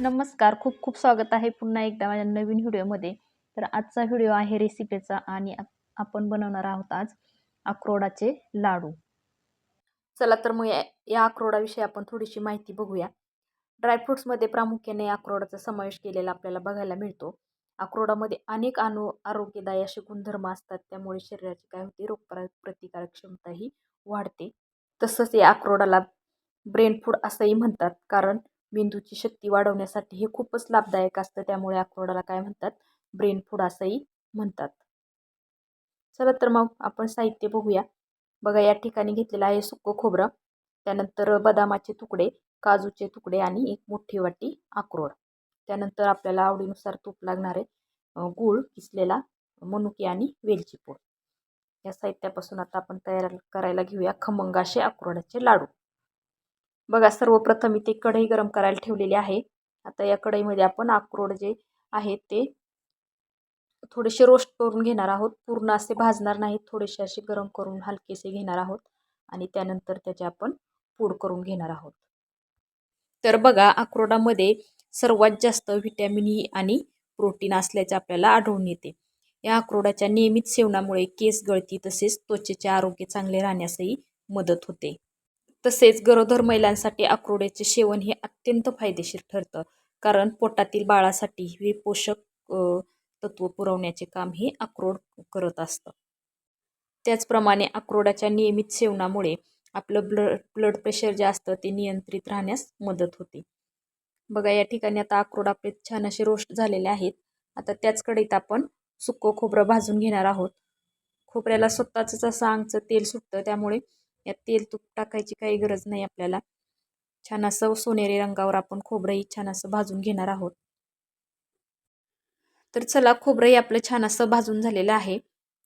नमस्कार. खूप खूप स्वागत आहे पुन्हा एकदा माझ्या नवीन व्हिडिओमध्ये. तर आजचा व्हिडिओ आहे रेसिपीचा आणि आपण बनवणार आहोत आज अक्रोडाचे लाडू. चला तर मग या या अक्रोडाविषयी आपण थोडीशी माहिती बघूया. ड्रायफ्रुट्समध्ये प्रामुख्याने अक्रोडाचा समावेश केलेला आपल्याला बघायला मिळतो. अक्रोडामध्ये अनेक अनु आरोग्यदायी असे गुणधर्म असतात. त्यामुळे शरीराची काय होते? रोगप्र प्रतिकारक क्षमताही वाढते. तसंच या अक्रोडाला ब्रेन फूड असंही म्हणतात. कारण मेंदूची शक्ती वाढवण्यासाठी हे खूपच लाभदायक असतं. त्यामुळे अक्रोडाला काय म्हणतात? ब्रेन फूड असंही म्हणतात. चला तर मग आपण साहित्य बघूया. बघा या ठिकाणी घेतलेलं आहे सुकं खोबरं. त्यानंतर बदामाचे तुकडे काजूचे तुकडे आणि एक मोठी वाटी अक्रोड त्यानंतर आपल्याला आवडीनुसार तूप लागणारे आहे. गूळ किसलेला मनुके आणि वेलची पूड. या साहित्यापासून आता आपण तयार करायला घेऊया खमंगाशे अक्रोडाचे लाडू. बघा सर्वप्रथम इथे कढई गरम करायला ठेवलेली आहे. आता या कढईमध्ये आपण अक्रोड जे आहे ते थोडेसे रोस्ट करून घेणार आहोत. पूर्ण असे भाजणार नाहीत थोडेसे असे गरम करून हलकेसे घेणार आहोत आणि त्यानंतर त्याचे आपण पूड करून घेणार आहोत. तर बघा अक्रोडामध्ये सर्वात जास्त व्हिटॅमिन ई e आणि प्रोटीन असल्याचे आपल्याला आढळून येते. या अक्रोडाच्या नियमित सेवनामुळे केस गळती तसेच त्वचेचे आरोग्य चांगले राहण्यासही मदत होते. तसेच गरोदर महिलांसाठी अक्रोड्याचे सेवन हे अत्यंत फायदेशीर ठरतं. कारण पोटातील बाळासाठी हे पोषक तत्व पुरवण्याचे काम हे अक्रोड करत असतं. त्याचप्रमाणे अक्रोडाच्या नियमित सेवनामुळे आपलं ब्लड ब्लड प्रेशर जे असतं ते नियंत्रित राहण्यास मदत होते. बघा या ठिकाणी आता अक्रोड आपले छान असे रोस्ट झालेले आहेत. आता त्याच कढईत आपण सुकं खोबरं भाजून घेणार आहोत. खोबऱ्याला स्वतःच असं अंगचं तेल सुटतं त्यामुळे यात तेल तूप टाकायची काही गरज नाही आपल्याला. छान असं सोनेरी रंगावर आपण खोबरंही छान असं भाजून घेणार आहोत. तर चला खोबरंही आपलं छान असं भाजून झालेलं आहे.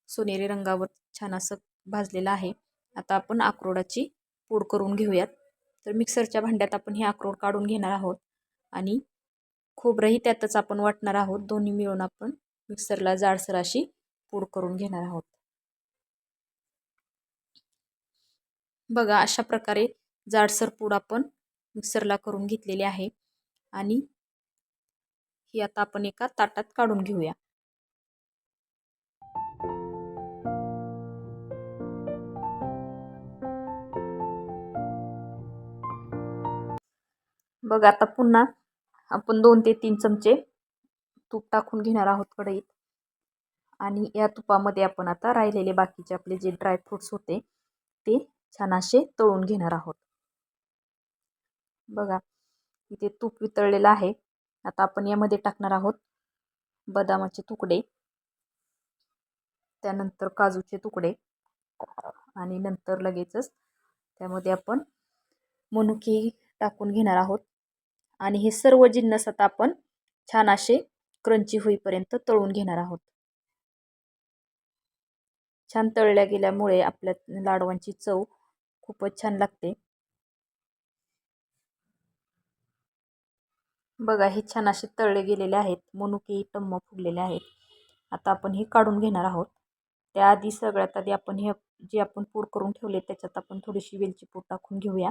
सोनेरी रंगावर छान असं भाजलेलं आहे. आता आपण अक्रोडाची पूड करून घेऊयात. तर मिक्सरच्या भांड्यात आपण हे अक्रोड काढून घेणार आहोत. आणि खोबरंही त्यातच आपण वाटणार आहोत. दोन्ही मिळून आपण मिक्सरला जाडसर अशी पूड करून घेणार आहोत. बघा अशा प्रकारे जाडसर पूड आपण मिक्सरला करून घेतलेली आहे. आणि ही आता आपण एका ताटात काढून घेऊया. बघा आता पुन्हा आपण दोन ते तीन चमचे तूप टाकून घेणार आहोत कढईत. आणि या तुपामध्ये आपण आता राहिलेले बाकीचे आपले जे ड्रायफ्रूट्स होते ते छान असे तळून घेणार आहोत. बघा इथे तूप वितळलेलं आहे. आता आपण यामध्ये टाकणार आहोत बदामाचे तुकडे. त्यानंतर काजूचे तुकडे. आणि नंतर लगेचच त्यामध्ये आपण मनुकी टाकून घेणार आहोत. आणि हे सर्व जिन्नस आता आपण छान असे क्रंची होईपर्यंत तळून घेणार आहोत. छान तळल्या गेल्यामुळे आपल्या लाडवांची चव खूपच छान लागते. बघा हे छान असे तळले गेलेले आहेत. मनुके टम्म फुगलेले आहेत. आता आपण हे काढून घेणार आहोत. त्याआधी सगळ्यात आधी आपण हे जे आपण पूड करून ठेवले त्याच्यात आपण थोडीशी वेलची पूड टाकून घेऊया.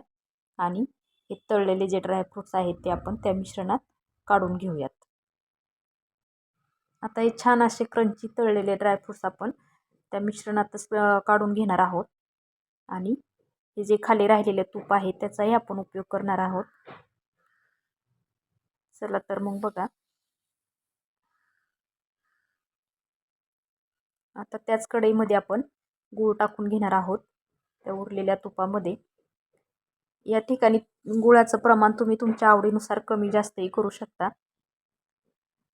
आणि हे तळलेले जे ड्रायफ्रूट्स आहेत ते आपण त्या मिश्रणात काढून घेऊयात. आता हे छान असे क्रंची तळलेले ड्रायफ्रूट्स आपण त्या मिश्रणातच काढून घेणार आहोत. आणि हे जे खाली राहिलेले तूप आहे त्याचाही आपण उपयोग करणार आहोत. चला तर मग बघा. आता त्याच कढईमध्ये आपण गूळ टाकून घेणार आहोत त्या उरलेल्या तुपामध्ये. या ठिकाणी गुळाचं प्रमाण तुम्ही तुमच्या आवडीनुसार कमी जास्तही करू शकता.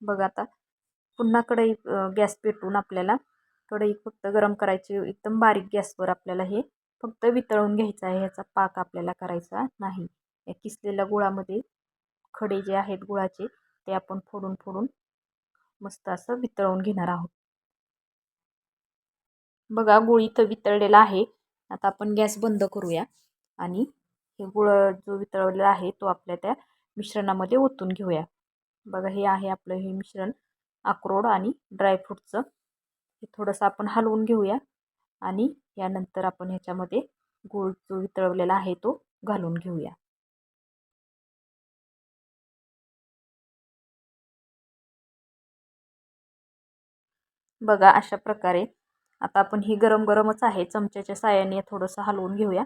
बघा आता पुन्हा कढई गॅस पेटून आपल्याला कढई फक्त गरम करायची एकदम बारीक गॅसवर आपल्याला हे फक्त वितळून घ्यायचं आहे ह्याचा पाक आपल्याला करायचा नाही. या किसलेल्या गुळामध्ये खडे जे आहेत गुळाचे ते आपण फोडून फोडून मस्त असं वितळवून घेणार आहोत. बघा गुळ इथं वितळलेला आहे. आता आपण गॅस बंद करूया आणि हे गुळ जो वितळवलेला आहे तो आपल्या त्या मिश्रणामध्ये ओतून घेऊया. बघा हे आहे आपलं हे मिश्रण अक्रोड आणि ड्रायफ्रूटचं. हे थोडंसं आपण हलवून घेऊया आणि यानंतर आपण ह्याच्यामध्ये गूळ जो वितळवलेला आहे तो घालून घेऊया. बघा अशा प्रकारे आता आपण ही गरम गरमच आहे. चमच्याच्या साह्याने थोडंसं हलवून घेऊया.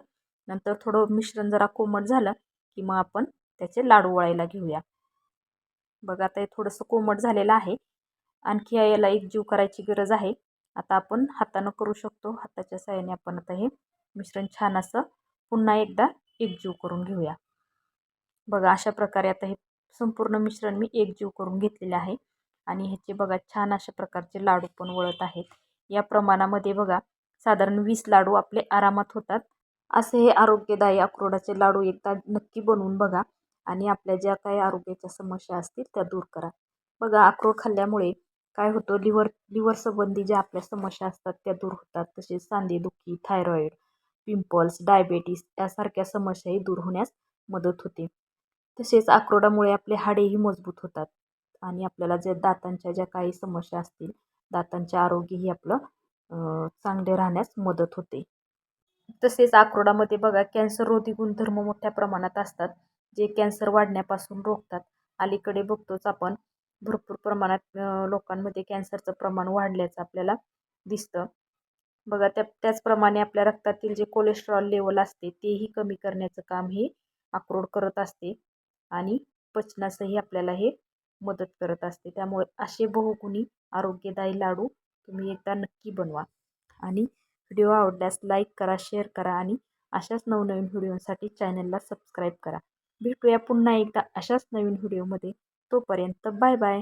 नंतर थोडं मिश्रण जरा कोमट झालं की मग आपण त्याचे लाडू वळायला घेऊया. बघा आता हे थोडंसं कोमट झालेलं आहे. आणखी याला एक जीव करायची गरज आहे. आता आपण हातानं करू शकतो. हाताच्या साह्याने आपण आता हे मिश्रण छान असं पुन्हा एकदा एकजीव करून घेऊया. बघा अशा प्रकारे आता हे संपूर्ण मिश्रण मी एकजीव करून घेतलेले आहे. आणि ह्याचे बघा छान अशा प्रकारचे लाडू पण वळत आहेत. या प्रमाणामध्ये बघा साधारण वीस लाडू आपले आरामात होतात. असे हे आरोग्यदायी अक्रोडाचे लाडू एकदा नक्की बनवून बघा. आणि आपल्या ज्या काही आरोग्याच्या समस्या असतील त्या दूर करा. बघा अक्रोड खाल्ल्यामुळे काय होतो लिव्हर लिव्हर संबंधी ज्या आपल्या समस्या असतात त्या दूर होतात. तसेच सांधेदुखी थायरॉईड पिंपल्स डायबेटीस यासारख्या समस्याही दूर होण्यास मदत होते. तसेच अक्रोडामुळे आपले हाडेही मजबूत होतात आणि आपल्याला जे दातांच्या ज्या काही समस्या असतील दातांचे आरोग्यही आपलं चांगले राहण्यास मदत होते. तसेच अक्रोडामध्ये बघा कॅन्सररोधी गुणधर्म मोठ्या प्रमाणात असतात. जे कॅन्सर वाढण्यापासून रोखतात. अलीकडे बघतोच आपण भरपूर प्रमाणात लोकांमध्ये कॅन्सरचं प्रमाण वाढल्याचं आपल्याला दिसतं. बघा त्या त्याचप्रमाणे आपल्या रक्तातील जे कोलेस्ट्रॉल लेवल असते तेही कमी करण्याचं काम हे अक्रोड करत असते आणि पचनासही आपल्याला हे मदत करत असते. त्यामुळे असे बहुगुणी आरोग्यदायी लाडू तुम्ही एकदा नक्की बनवा आणि व्हिडिओ आवडल्यास लाईक करा शेअर करा आणि अशाच नवनवीन व्हिडिओसाठी चॅनलला सबस्क्राईब करा. भेटूया पुन्हा एकदा अशाच नवीन व्हिडिओमध्ये. तोपर्यंत बाय बाय.